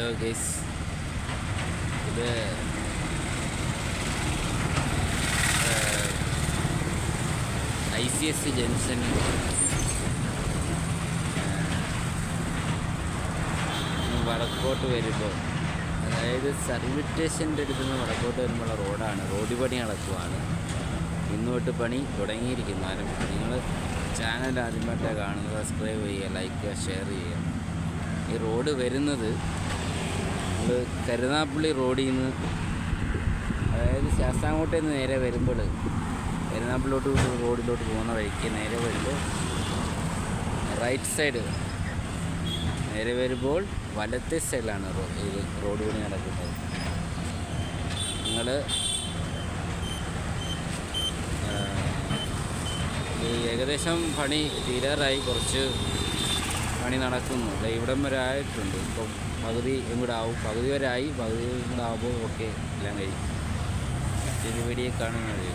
Hello guys. ഇത് I C S junction വടക്കോട്ട് വരുമ്പോൾ അതായത് സർവീസ് സ്റ്റേഷന്റെ അടുത്ത് നിന്ന് വടക്കോട്ട് വരുമ്പോൾ റോഡാണ്. റോഡ് പണി നടക്കുവാണ്. ഇന്നോട്ട് പണി തുടങ്ങിയിരിക്കുന്നു. ആരംഭിച്ചു നിങ്ങൾ ചാനൽ ആദ്യമായിട്ടാണ് കാണുന്നത് സബ്സ്ക്രൈബ് ചെയ്യുക ലൈക്ക് ചെയ്യുക ഷെയർ ചെയ്യുക. ഈ റോഡ് വരുന്നത് നമ്മൾ കരുനാപ്പള്ളി റോഡിൽ നിന്ന് അതായത് ശാസ്താംകോട്ടയിൽ നിന്ന് നേരെ വരുമ്പോൾ കരുനാപ്പള്ളിലോട്ട് റോഡിലോട്ട് പോകുന്ന വഴിക്ക് നേരെ വരുമ്പോൾ റൈറ്റ് സൈഡ് നേരെ വരുമ്പോൾ വലത്തെ സൈഡിലാണ് ഇത് റോഡ് പണി നടക്കുന്നത്. നിങ്ങൾ ഏകദേശം പണി തീരാറായി. കുറച്ച് പണി നടക്കുന്നു. അല്ല ഇവിടം വരെ ആയിട്ടുണ്ട്. ഇപ്പം പകുതി ഇങ്ങോട്ട് ആവും പകുതി വരെ ആയി. പകുതി ഇങ്ങോട്ട് ആവുമ്പോൾ ഓക്കെ എല്ലാം കഴിയും. മറ്റൊരു വീഡിയോ കാണുന്നത്